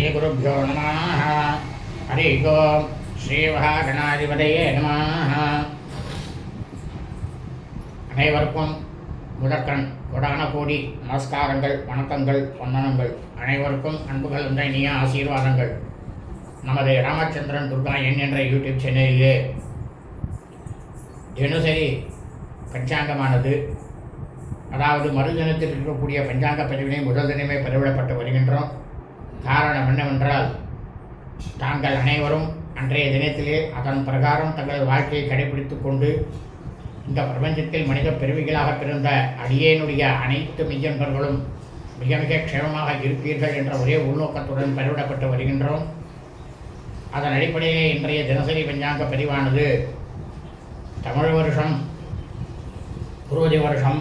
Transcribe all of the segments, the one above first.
ஸ்ரீகுருப்போ நம ஹரி ஓம் ஸ்ரீமகாகணாதிபதியே நம அனைவருக்கும் முதற்கண் கொடான கோடி நமஸ்காரங்கள் வணக்கங்கள் வந்தனங்கள். அனைவருக்கும் அன்புகள் என்ற இனிய ஆசீர்வாதங்கள். நமது ராமச்சந்திரன் துர்கா என் என்ற யூடியூப் சேனலிலே தினசரி பஞ்சாங்கமானது. அதாவது மறுதினத்தில் இருக்கக்கூடிய பஞ்சாங்க பதிவினை முதல் தினமே பதிவிடப்பட்டு வருகின்றோம். காரணம் என்னவென்றால் தாங்கள் அனைவரும் அன்றைய தினத்திலே அதன் பிரகாரம் தங்களது வாழ்க்கையை கடைபிடித்துக் கொண்டு இந்த பிரபஞ்சத்தில் மனித பிறவிகளாக பிறந்த அடியேனுடைய அனைத்து மெய்யன்பர்களும் மிக மிக க்ஷேமமாக இருப்பீர்கள் என்ற ஒரே உள்நோக்கத்துடன் பதிவிடப்பட்டு வருகின்றோம். அதன் அடிப்படையிலே இன்றைய தினசரி பஞ்சாங்க பதிவானது தமிழ் வருஷம் குருவதி வருஷம்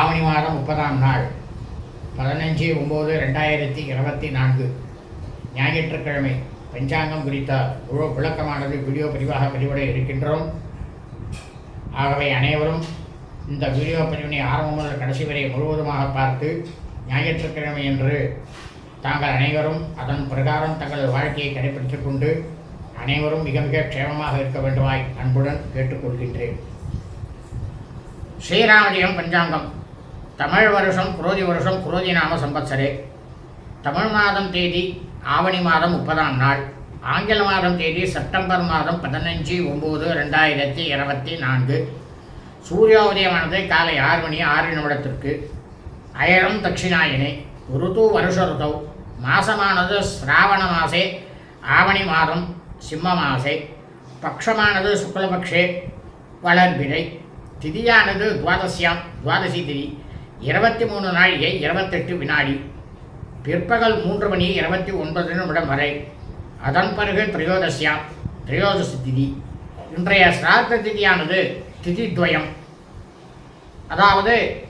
ஆவணி மாதம் முப்பதாம் நாள். பதினஞ்சு ஒம்பது ரெண்டாயிரத்தி இருபத்தி நான்கு. ஞாயிற்றுக்கிழமை பஞ்சாங்கம் குறித்த முழு விளக்கமானது வீடியோ பதிவாக பதிவிட இருக்கின்றோம். ஆகவே அனைவரும் இந்த வீடியோ பதிவினை ஆரம்பம் முதல் கடைசி வரை முழுவதுமாக பார்த்து ஞாயிற்றுக்கிழமை என்று தாங்கள் அனைவரும் அதன் பிரகாரம் தங்களது வாழ்க்கையை கடைபிடித்துக் கொண்டு அனைவரும் மிக மிக க்ஷேமமாக இருக்க வேண்டுமாய் அன்புடன் கேட்டுக்கொள்கின்றேன். ஸ்ரீராமஜெயம் பஞ்சாங்கம். தமிழ் வருஷம் குரோதி வருஷம் குரோதி நாம சம்பத்சரே. தமிழ் மாதம் தேதி ஆவணி மாதம் முப்பதாம் நாள். ஆங்கில மாதம் தேதி செப்டம்பர் மாதம் பதினஞ்சு ஒம்பது ரெண்டாயிரத்தி இருபத்தி நான்கு. சூரியோதயமானது காலை ஆறு மணி ஆறு நிமிடத்திற்கு. அயரம் தட்சிணாயினே ருது வருஷ ருதௌ. மாசமானது சிராவண மாசே ஆவணி மாதம் சிம்ம மாசே. பக்ஷமானது சுக்லபக்ஷே வளர்பிறை. திதியானது துவாதசியாம் துவாதசி திதி. இருபத்தி மூணு நாழிகை இருபத்தெட்டு வினாடி. பிற்பகல் மூன்று மணி இருபத்தி ஒன்பது நிமிடம் வரை. அதன் பிறகு திரையோதசியா திரையோதசி திதி. இன்றைய சிராத்த திதியானது திதித்வயம். அதாவது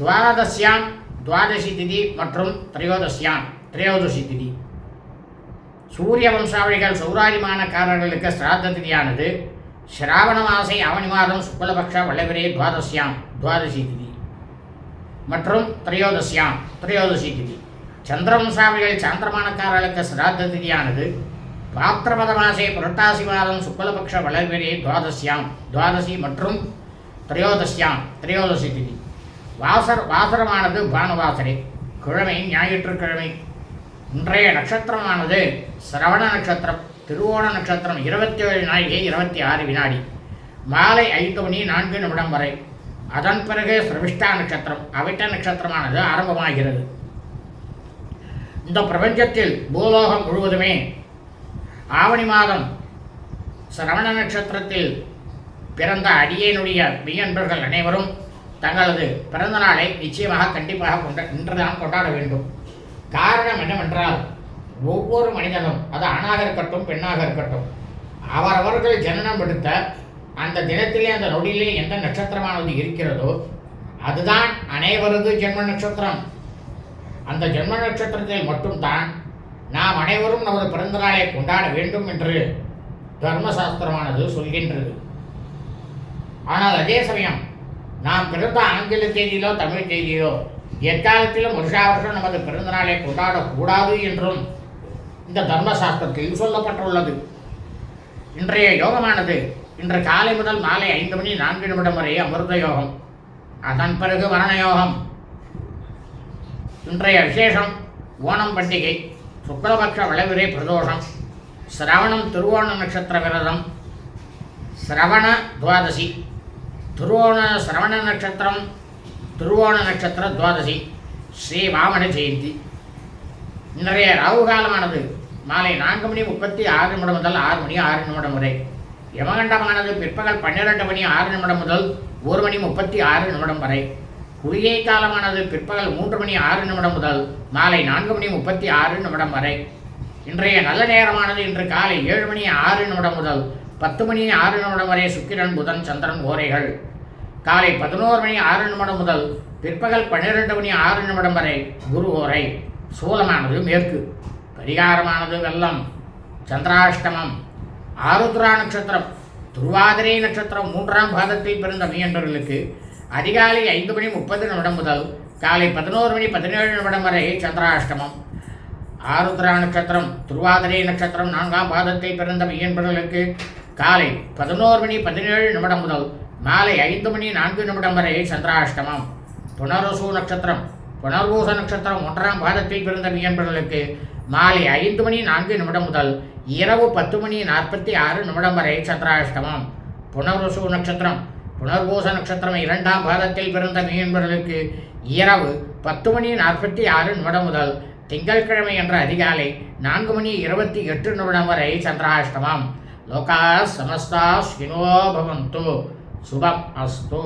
துவாதசியாம் துவாதசி திதி மற்றும் திரையோதசியாம் திரையோதசி திதி. சூரிய வம்சாவளிகள் சௌராரிமானக்காரர்களுக்கு சிராத்த திதியானது. சிராவண மாசை அவனி மாதம் சுக்லபக்ஷ வளவிரே துவாதசியாம் துவாதசி திதி. மற்றும் திரையோதசியாம். திரையோதசி திதி. சந்திரவம்சாவிகள் சாந்திரமானக்காரர்களுக்கு சிராத்த திதியானது. பாத்திரபத மாசே புரட்டாசி மாதம் சுக்லபக்ஷ வளர்வெறி துவாதசியாம். துவாதசி மற்றும் திரையோதசியாம். திரையோதசி திதி. வாசர் வாசரமானது பானுவாசரே. கிழமை ஞாயிற்றுக்கிழமை. இன்றைய நட்சத்திரமானது சிரவண நட்சத்திரம் திருவோண நட்சத்திரம் இருபத்தி ஏழு நாழிகை இருபத்தி ஆறு வினாடி. மாலை ஐந்து மணி நான்கு நிமிடம் வரை. அதன் பிறகு சிரவிஷ்டா நட்சத்திரம் அவிட்ட நட்சத்திரமானது ஆரம்பமாகிறது. இந்த பிரபஞ்சத்தில் பூலோகம் முழுவதுமே ஆவணி மாதம் சிரவண நட்சத்திரத்தில் பிறந்த அடியேனுடைய மெய்யன்பர்கள் அனைவரும் தங்களது பிறந்த நாளை நிச்சயமாக கண்டிப்பாக கொண்ட இன்றுதான் கொண்டாட வேண்டும். காரணம் என்னவென்றால் ஒவ்வொரு மனிதனும் அது ஆணாக இருக்கட்டும் பெண்ணாக இருக்கட்டும் அவரவர்கள் ஜனனம் எடுத்த அந்த தினத்திலே அந்த நொடியிலே எந்த நட்சத்திரமானது இருக்கிறதோ அதுதான் அனைவரது ஜென்ம நட்சத்திரம். அந்த ஜென்ம நட்சத்திரத்தில் மட்டும்தான் நாம் அனைவரும் நமது பிறந்தநாளை கொண்டாட வேண்டும் என்று தர்மசாஸ்திரமானது சொல்கின்றது. ஆனால் அதே சமயம் நாம் பிறந்த ஆங்கில தேதியிலோ தமிழ் தேதியிலோ எக்காலத்திலும் வருஷா வருஷம் நமது பிறந்தநாளை கொண்டாடக்கூடாது என்றும் இந்த தர்மசாஸ்திரத்தில் சொல்லப்பட்டுள்ளது. இன்றைய யோகமானது இன்று காலை முதல் மாலை ஐந்து மணி நான்கு நிமிடம் வரை அமிர்த யோகம். அதன் பிறகு மரண யோகம். இன்றைய விசேஷம் ஓணம் பண்டிகை. சுக்லபக்ஷ விளைவிரை பிரதோஷம். சிரவணம் திருவோண நட்சத்திர விரதம். சிரவண துவாதசி. திருவோண சிரவண நட்சத்திரம் திருவோண நட்சத்திர துவாதசி. ஸ்ரீ வாமன ஜெயந்தி. இன்றைய ராகு காலமானது மாலை நான்கு மணி முப்பத்தி ஆறு நிமிடம் முதல் ஆறு மணி ஆறு நிமிடம் வரை. யமகண்டமானது பிற்பகல் பன்னிரண்டு மணி ஆறு நிமிடம் முதல் ஒரு மணி முப்பத்தி ஆறு நிமிடம் வரை. குளிகை காலமானது பிற்பகல் மூன்று மணி ஆறு நிமிடம் முதல் மாலை நான்கு மணி முப்பத்தி ஆறு நிமிடம் வரை. இன்றைய நல்ல நேரமானது இன்று காலை ஏழு மணி ஆறு நிமிடம் முதல் பத்து மணி ஆறு நிமிடம் வரை சுக்கிரன் புதன் சந்திரன் ஓரைகள். காலை பதினோரு மணி ஆறு நிமிடம் முதல் பிற்பகல் பன்னிரெண்டு மணி ஆறு நிமிடம் வரை குரு ஓரை. சூலமானது மேற்கு. பரிகாரமானது வெள்ளம். சந்திராஷ்டமம். ஆருத்ரா நட்சத்திரம் துருவாதிரை நட்சத்திரம் மூன்றாம் பாதத்தில் பிறந்த மீனவர்களுக்கு அதிகாலை ஐந்து மணி முப்பது நிமிடம் முதல் காலை பதினோரு மணி பதினேழு நிமிடம் வரை சந்திராஷ்டமம். ஆருத்ரா நட்சத்திரம் துருவாதிரை நட்சத்திரம் நான்காம் பாதத்தில் பிறந்த மீன்பர்களுக்கு காலை பதினோரு மணி பதினேழு நிமிடம் முதல் மாலை ஐந்து மணி நான்கு நிமிடம் வரை சந்திராஷ்டமம். புனரசு நட்சத்திரம் புனர்பூச நட்சத்திரம் ஒன்றாம் பாதத்தில் பிறந்த மீன்பர்களுக்கு மாலை ஐந்து மணி நான்கு நிமிடம் முதல் இரவு பத்து மணி நாற்பத்தி ஆறு நிமிடம் வரை சந்திராஷ்டமம். புனர்வசு நட்சத்திரம். புனர்பூச நட்சத்திரம் இரண்டாம் பாதத்தில் பிறந்த மீன்பர்களுக்கு இரவு பத்து மணி நாற்பத்தி ஆறு நிமிடம் முதல் திங்கட்கிழமை என்ற அதிகாலை நான்கு மணி இருபத்தி எட்டு நிமிடம் வரை சந்திராஷ்டமம். லோகா சமஸ்தா ஸ்கினோ பவந்து. சுபம் அஸ்து.